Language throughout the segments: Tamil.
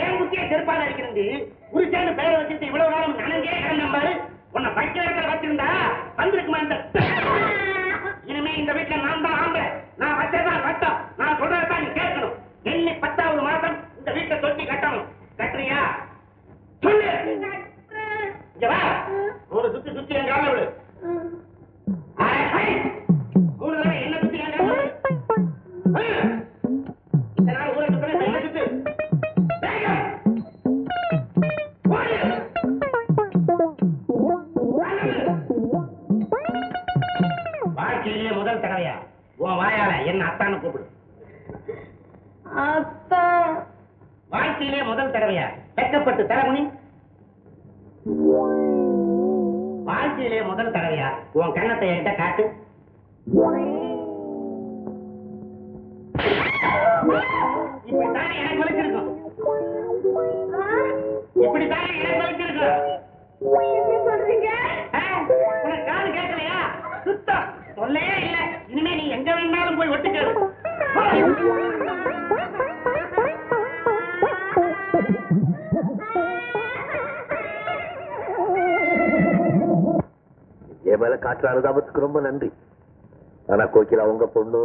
ஏன் குட்டியை செருப்பால் இருக்கிறது குருசான்னு பெயரை வச்சுட்டு இவ்வளவு நேரம் நனஞ்சே கிடந்தேன் பாரு. உன்னை வைக்கிறத வச்சிருந்தா வந்திருக்குமா இந்த இனிமே இந்த வீட்டுல நான் தான் ஆம்பளை. நான் வச்சதான் சட்டம் நான் சொல்றதான் நீ கேட்கணும். என்ன பத்தாவது மாசம் இந்த வீட்டை தொட்டி கட்டணும். கட்டுறியா? சொல்லு. இங்க ஒரு சுத்தி சுத்தி எங்க விடு. வாழ்க்கையிலே உன் கண்ணத்தை என்கிட்ட காட்டு. இப்படித்தானே எனக்கு வலிச்சிருக்கும் இப்படித்தானே எனக்கு வலிச்சிருக்கும் என்ன சொல்றீங்க உனக்கு காது கேட்கலையா? சுத்தம். சொல்லையே இல்லை. இனிமே நீ எங்க வேணாலும் போய் ஒட்டுக்கிறது மேல காட்டுற அனுதாபத்துக்கு ரொம்ப நன்றி. ஆனா கோகிலா உங்க பொண்ணு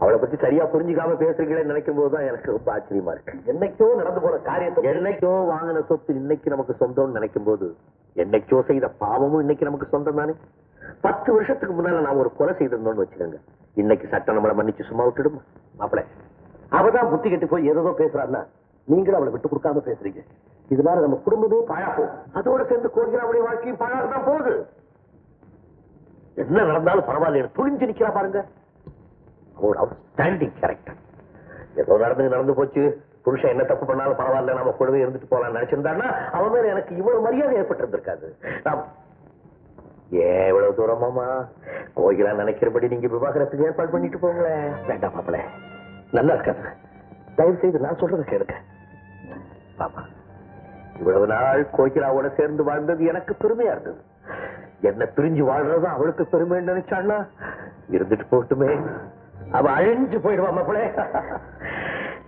அவளை பத்தி சரியா புரிஞ்சுக்காம பேசுறீங்களே நினைக்கும் போதுதான் எனக்கு ரொம்ப ஆச்சரியமா இருக்கு. என்னைக்கோ நடந்து போன காரியத்தை என்னைக்கோ வாங்கின சொத்து இன்னைக்கு நமக்கு சொந்தம்னு நினைக்கும் போது என்னைக்கோ செய்த பாவமும் இன்னைக்கு நமக்கு சொந்தம் தானே பத்து வருஷத்துக்கு முன்னால நான் ஒரு கொலை செய்திருந்தோம்னு வச்சுக்கோங்க. இன்னைக்கு சட்டம் நம்மளை மன்னிச்சு சும்மா விட்டுடுமா? மாப்பிள அவதான் புத்தி கெட்டு போய் ஏதோ பேசுறான்னா நீங்களும் அவளை விட்டு கொடுக்காம பேசுறீங்க. இதனால நம்ம குடும்பமே பாழா போகும் அதோட சேர்ந்து கோகிலாவுடைய வாழ்க்கையும் பாழா தான் போகுது. என்ன நடந்தாலும் பரவாயில்ல. துணிஞ்சு நிக்கிறா பாருங்க. அவுட்ஸ்டாண்டிங் கேரக்டர் ஏதோ நடந்து நடந்து போச்சு. புருஷன் என்ன தப்பு பண்ணாலும் பரவாயில்ல. நம்ம கூடவே இருந்துட்டு போலாம் நினைச்சிருந்தாருன்னா அவன் மேல எனக்கு இவ்வளவு மரியாதை ஏற்பட்டிருந்திருக்காது. ஏன் இவ்வளவு தூரமாமா கோயிலா நினைக்கிறபடி நீங்க விவாகரத்துக்கு ஏற்பாடு பண்ணிட்டு போங்களேன் வேண்டாம் பாப்பள நல்லா இருக்காது. தயவு செய்து நான் சொல்றதை கேளுங்க. பாப்பா இவ்வளவு நாள் கோகிலாவோட சேர்ந்து வாழ்ந்தது எனக்கு பெருமையா இருந்தது. என்ன பிரிஞ்சு வாழ்றது அவளுக்கு பெருமை நினைச்சான்னா? இருந்துட்டு போட்டுமே. அவ அழிஞ்சு போயிடுவா மாப்பிளே.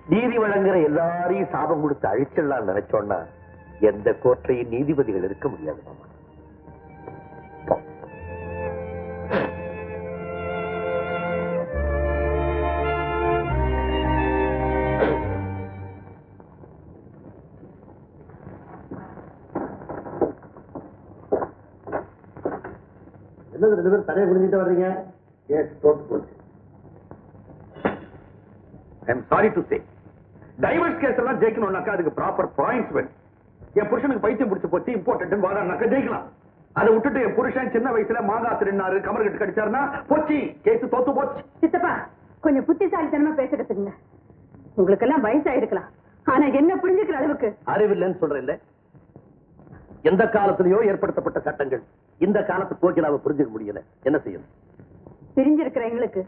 நீதி வழங்குற எல்லாரையும் சாபம் கொடுத்து அழிச்சிடலாம் நினைச்சோன்னா எந்த கோர்ட்டையும் நீதிபதிகள் இருக்க முடியாது மாமா. ரெண்டு பேரும் தலையை குடிஞ்சிட்டு வர்றீங்க. தோத்து போச்சு sorry to say divorce case எல்லாம் ஜெயிக்கணும்னாக்கா அதுக்கு ப்ராப்பர் பாயிண்ட்ஸ் வேணும். என் புருஷனுக்கு பைத்தியம் பிடிச்சு போச்சு இம்பார்ட்டன்ட் வாடானாக்கா ஜெயிக்கலாம். அதை விட்டுட்டு என் புருஷன் சின்ன வயசுல மாங்காய் திருநாரு கமர்கட்டு கடிச்சாருன்னா போச்சு கேஸ் தோத்து போச்சு. சித்தப்பா கொஞ்சம் புத்திசாலித்தனமா கத்துக்குங்க உங்களுக்கெல்லாம் வயசாயிருக்கலாம். ஆனா என்ன புரிஞ்சுக்கிற அளவுக்கு? அறிவில்லைன்னு சொல்றேன் எந்த காலத்திலயோ ஏற்படுத்தப்பட்ட சட்டங்கள். இந்த காலத்து கோகிலாவை புரிஞ்சுக்க முடியல. என்ன செய்யணும்? பிரிஞ்சிருக்கிற எங்களுக்கு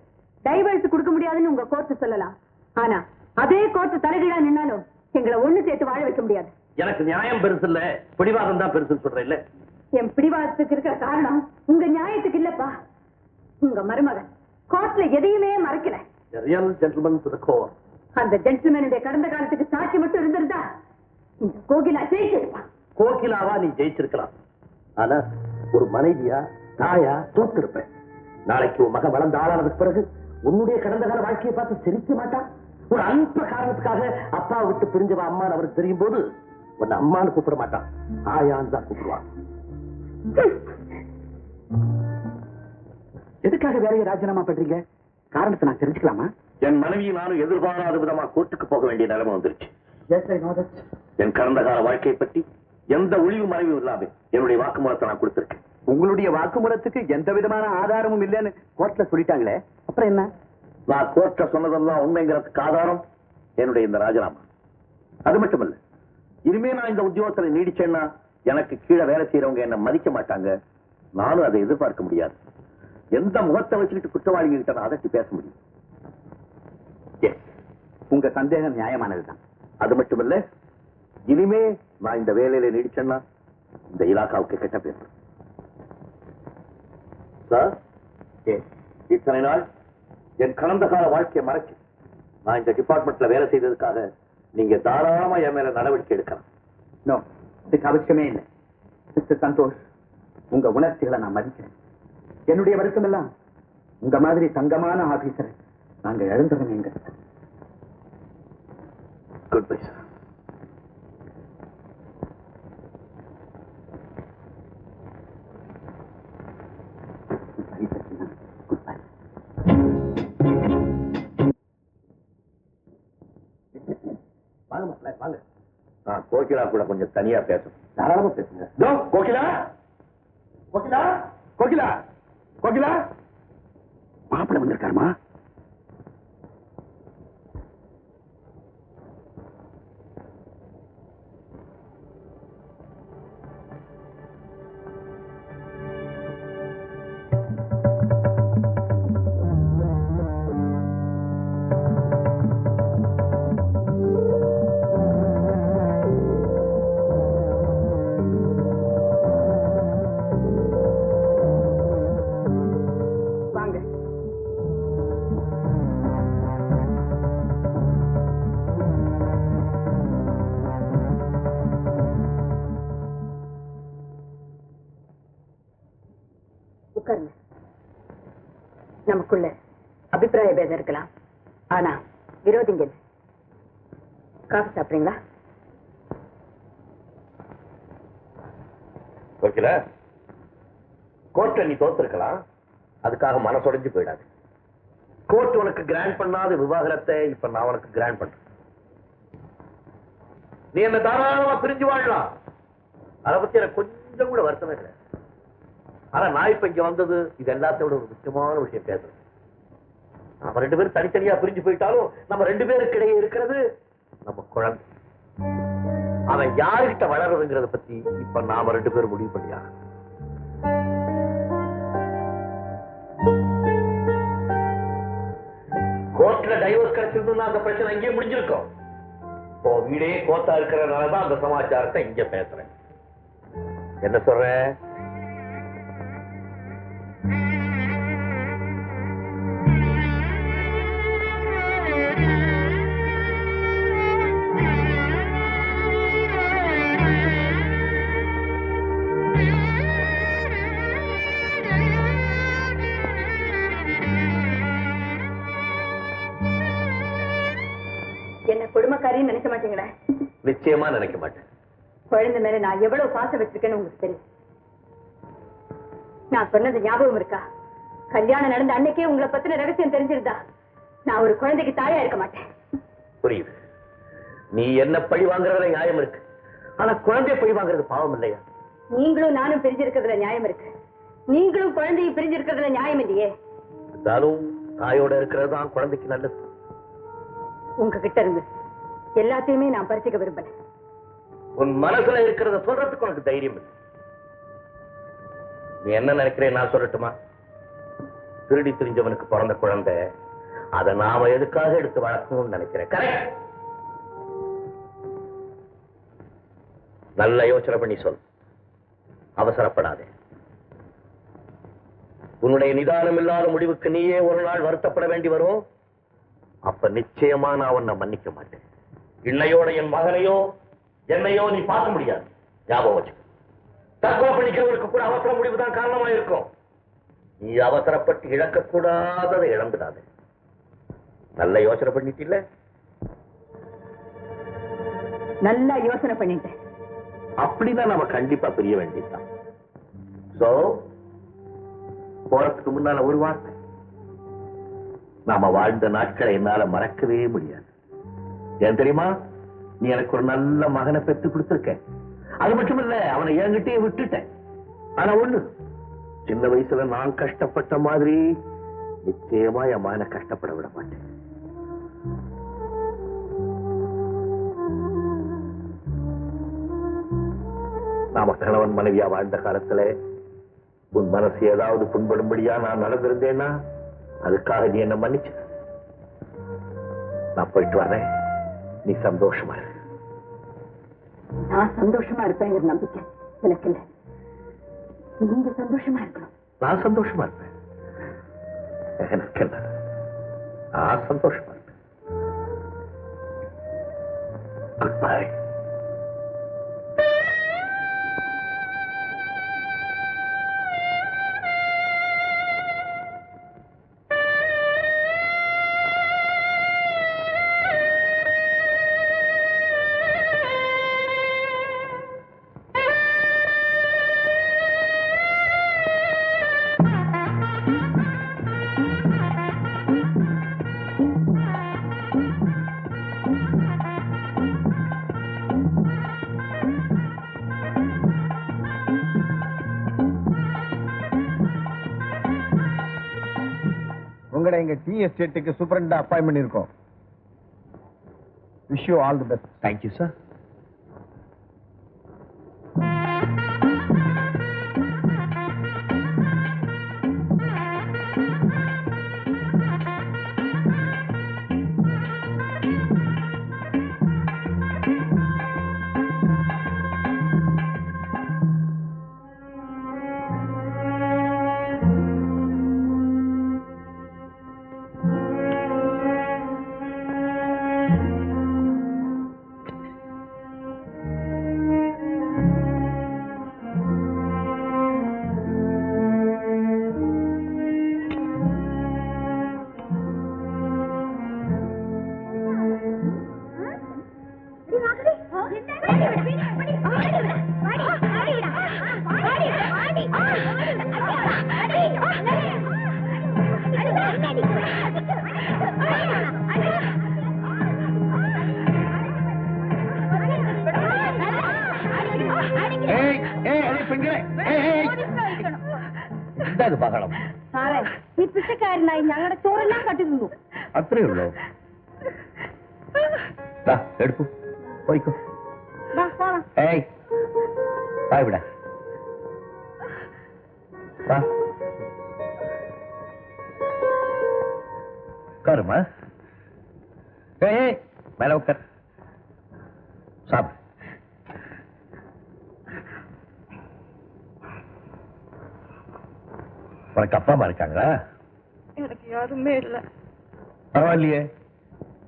டைவர்ஸ் கொடுக்க முடியாதுன்னு உங்க கோர்ட்டு சொல்லலாம். ஆனா அதே கோர்ட்டு தலைகீழா நின்னாலும் எங்களை ஒண்ணு சேர்த்து வாழ வைக்க முடியாது. எனக்கு நியாயம் பெருசு இல்ல. பிடிவாதம் தான் பெருசுன்னு சொல்றேன் இல்ல? என் பிடிவாதத்துக்கு இருக்கிற காரணம் உங்க நியாயத்துக்கு இல்லப்பா. உங்க மருமகன் கோர்ட்ல எதையுமே மறைக்கல. Real gentleman to the court அந்த ஜென்டில்மேனுடைய கடந்த காலத்துக்கு சாட்சி மட்டும் இருந்திருந்தா இந்த கோகிலா ஜெயிச்சிருப்பான். கோகிலாவா நீ ஜெயிச்சிருக்கலாம். ஆனா ஒரு மனைவியா தாயா தோத்திருப்பேன். நாளைக்கு உன் மகன் வளர்ந்த ஆளானதுக்கு பிறகு உன்னுடைய கடந்த கால வாழ்க்கையை பார்த்து சிரிக்க மாட்டான்? ஒரு அல்ப காரணத்துக்காக அப்பா விட்டு பிரிஞ்சவ அம்மான்னு அவருக்கு தெரியும் போது உன்னை அம்மான்னு கூப்பிட மாட்டான். ஆயான்னு தான் கூப்பிடுவான். எதுக்காக வேலையை ராஜினாமா பண்றீங்க? காரணத்தை நான் தெரிஞ்சுக்கலாமா? என் மனைவி நானும் எதிர்பாராத விதமா கோர்ட்டுக்கு போக வேண்டிய நிலைமை வந்துருச்சு. என் கடந்த கால வாழ்க்கையை பற்றி எந்த ஒளிவு மறைவும் இல்லாம என்னுடைய வாக்குமூலத்தை நான் கொடுத்திருக்கேன். உங்களுடைய வாக்குமூலத்துக்கு எந்த விதமான ஆதாரமும் இல்லைன்னு கோர்ட்ல சொல்லிட்டாங்களே அப்புறம் என்ன? நான் கோர்ட்ல சொன்னதெல்லாம் உண்மைங்கிறதுக்கு ஆதாரம் என்னுடைய இந்த ராஜினாமா. அது மட்டுமல்ல இனிமே நான் இந்த உத்தியோகத்துல நீடிச்சேன்னா எனக்கு கீழே வேலை செய்யறவங்க என்ன மதிக்க மாட்டாங்க. நானும் அதை எதிர்பார்க்க முடியாது. எந்த முகத்தை வச்சுக்கிட்டு குற்றவாளிங்க கிட்ட அதட்டி பேச முடியும். உங்க சந்தேகம் நியாயமானதுதான். அது மட்டுமல்ல இனிமே நான் இந்த வேலையில நீடிச்சேன்னா இந்த இலாக்காவுக்கு கெட்ட பேர். சார் இத்தனை நாள் என் கடந்த கால வாழ்க்கையை மறைச்சு நான் இந்த டிபார்ட்மெண்ட்ல வேலை செய்ததுக்காக நீங்க தாராளமா என் மேல நடவடிக்கை எடுக்கலாம். இதுக்கு அவசியமே இல்லை. மிஸ்டர் சந்தோஷ் உங்க உணர்ச்சிகளை நான் மதிக்கிறேன். என்னுடைய வருத்தம் எல்லாம் உங்க மாதிரி தங்கமான ஆபீசரை நாங்க இழந்துறோமேங்க குட் பை சார் கோகிலா கூட கொஞ்சம் தனியா பேசணும் தாராளமா பேசுங்க. கோகிலா? கோகிலா? கோகிலா? கோகிலா? மாப்பிள்ள வந்திருக்காருமா? இல்ல. காஃபி சாப்பிடுறீங்களா? கோகிலா கோர்ட்ல நீ தோத்திருக்கலாம். அதுக்காக மனசுடைஞ்சு போயிடாது. கோர்ட் உனக்கு கிராண்ட் பண்ணாத விவாகரத்தை இப்ப நான் உனக்கு கிராண்ட் பண்றேன். நீ என்ன தாராளமா பிரிஞ்சு வாழலாம். அதை பத்தி எனக்கு கொஞ்சம் கூட வருத்தமே இல்லை ஆனா நான் இப்ப இங்க வந்தது இது எல்லாத்தையோட ஒரு முக்கியமான விஷயம் பேசுறேன் நம்ம ரெண்டு பேரும் தனித்தனியா பிரிஞ்சு போயிட்டாலும் நம்ம ரெண்டு பேருக்கு இடையே இருக்கிறது நம்ம குழந்தை. அவன் யாருகிட்ட வளருதுங்கிறத பத்தி இப்ப நாம ரெண்டு பேரும் முடிவு பண்ணியா கோர்ட்ல டைவர்ஸ் கிடைச்சிருந்தா அந்த பிரச்சனை அங்கேயே முடிஞ்சிருக்கும். இப்போ வீடே கோத்தா இருக்கிறதுனாலதான் அந்த சமாச்சாரத்தை இங்க பேசுறேன். என்ன சொல்றேன் நிச்சயமா நினைக்க மாட்டேன். குழந்தை மேல நான் எவ்வளவு பாசம் வச்சிருக்கேன்னு உங்களுக்கு தெரியும். நான் சொன்னது ஞாபகம் இருக்கா? கல்யாணம் நடந்த அன்னைக்கே உங்களை பத்தின ரகசியம் தெரிஞ்சிருந்தா நான் ஒரு குழந்தைக்கு தாயா இருக்க மாட்டேன். புரியுது. நீ என்ன பழி வாங்குறதுல நியாயம் இருக்கு. ஆனா குழந்தைய பழி வாங்குறது பாவம் இல்லையா? நீங்களும் நானும் பிரிஞ்சிருக்கிறதுல நியாயம் இருக்கு. நீங்களும் குழந்தையும் பிரிஞ்சிருக்கிறதுல நியாயம் இல்லையே? இருந்தாலும் தாயோட இருக்கிறது தான் குழந்தைக்கு நல்லது. உங்ககிட்ட இருந்து எல்லாத்தையுமே நான் பறிச்சுக்க விரும்பல உன் மனசுல இருக்கிறத சொல்றதுக்கு உனக்கு தைரியம் இல்லை நீ என்ன நினைக்கிறேன் நான் சொல்லட்டுமா? திருடி திரிஞ்சவனுக்கு பிறந்த குழந்தை அதை நாம எதுக்காக எடுத்து வளர்க்கணும்னு நினைக்கிறேன். கரெக்ட் நல்ல யோசனை பண்ணி சொல். அவசரப்படாதே. உன்னுடைய நிதானம் இல்லாத முடிவுக்கு நீயே ஒரு நாள் வருத்தப்பட வேண்டி வரும். அப்ப நிச்சயமா நான் உன்னை மன்னிக்க மாட்டேன். இல்லையோட என் மகனையோ என்னையோ நீ பார்க்க முடியாது. ஞாபகம் வச்சுக்க. தற்கொலை பண்ணிக்கிறவருக்கு கூட அவசர முடிவு தான் காரணமா இருக்கும் நீ அவசரப்பட்டு இழக்கக்கூடாததை இழந்துடாதே. நல்ல யோசனை பண்ணிட்டில்ல? நல்லா யோசனை பண்ணிட்டேன். அப்படின்னா நம்ம கண்டிப்பா பிரிய வேண்டியதுதான். சோ போறதுக்கு முன்னால ஒரு வார்த்தை. நாம வாழ்ந்த நாட்களை என்னால மறக்கவே முடியாது. ஏன் தெரியுமா? நீ எனக்கு ஒரு நல்ல மகனை பெற்று கொடுத்துருக்க. அது மட்டும் இல்ல அவனை என்கிட்டயே விட்டுட்டேன். ஆனா ஒண்ணு சின்ன வயசுல நான் கஷ்டப்பட்ட மாதிரி நிச்சயமா என் மகனை கஷ்டப்பட விட மாட்டேன். நாம கணவன் மனைவியா வாழ்ந்த காலத்துல உன் மனசு ஏதாவது புண்படும்படியா நான் நடந்திருந்தேன்னா அதுக்காக நீ என்ன மன்னிச்சு நான் போயிட்டு வரேன். நீ சந்தோஷமா நான் சந்தோஷமா இருப்பேங்கிற நம்பிக்கை. எனக்கு இல்ல. நீங்க சந்தோஷமா இருக்கணும். நான் சந்தோஷமா இருப்பேன். எனக்கு என்ன நான் சந்தோஷமா இருப்பேன். குட் பை உங்களை எங்க டி எஸ்டேட்டுக்கு சூப்பரண்டா அப்பாயின்மெண்ட் பண்ணிருக்கோம் wish you all the best thank you sir എന്താ ഇത് ബഹളം? സാറേ ഈ പിച്ചക്കാരനായി ഞങ്ങളുടെ ചോറെല്ലാം കട്ടി നിന്നു അത്രേ ഉള്ളോ? എടുക്കൂ. പോയിക്കോ. ഏയ് വാ ഇവിടെ. വാ. കറുമ ഏയ് മേലോക്കർ സാബ്. உனக்கு அப்பா அம்மா இருக்காங்களா? எனக்கு யாருமே இல்ல. பரவாயில்லையே.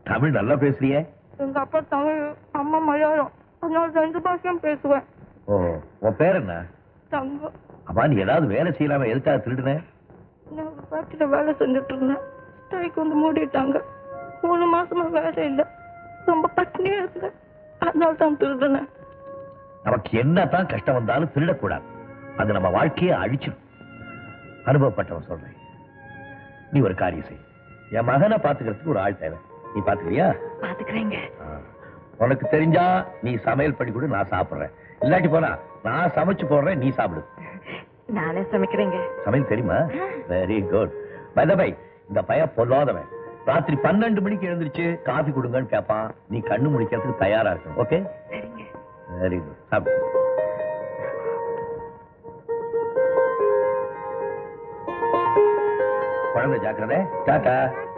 தமிழ் நல்லா பேசுறியே. எங்க அப்பா தமிழ் அம்மா மலையாளம். அதனால ரெண்டு பாஷையும் பேசுவேன். ஓ உன் பேர் என்ன? தங்கம். அம்மா நீ ஏதாவது வேலை செய்யலாம? எதுக்காக திருடுன? நான் ஃபேக்டரியில வேலை செஞ்சுட்டு இருந்தேன். ஸ்ட்ரைக் வந்து மூடிட்டாங்க. மூணு மாசமா வேலை இல்ல ரொம்ப பட்டினியா இருந்தேன். அதனால தான் திருடுனேன். நமக்கு என்னதான் கஷ்டம் வந்தாலும் திருடக்கூடாது. அது நம்ம வாழ்க்கையை அழிச்சிடும் அனுபவப்பட்டவன் சொல்றேன். நீ ஒரு காரியம் செய். என் மகனை பாத்துக்கிறதுக்கு ஒரு ஆள் தேவை. நீ பாத்துக்கிறியா பாத்துக்கிறேங்க. உனக்கு தெரிஞ்சா நீ சமையல் பண்ணி கொடு நான் சாப்பிடுறேன். இல்லாட்டி போனா நான் சமைச்சு போடுறேன் நீ சாப்பிடு. நானே சமைக்கிறேங்க. சமையல் தெரியுமா? வெரி குட் பை பை இந்த பையன் பொல்லாதவன். ராத்திரி பன்னெண்டு மணிக்கு எழுந்திருச்சு காபி கொடுங்கன்னு கேட்பான் நீ கண்ணு முடிக்கிறதுக்கு தயாரா இருக்கணும். ஓகே வெரி குட் சாப்பிடு. जाकर रहे। टाटा।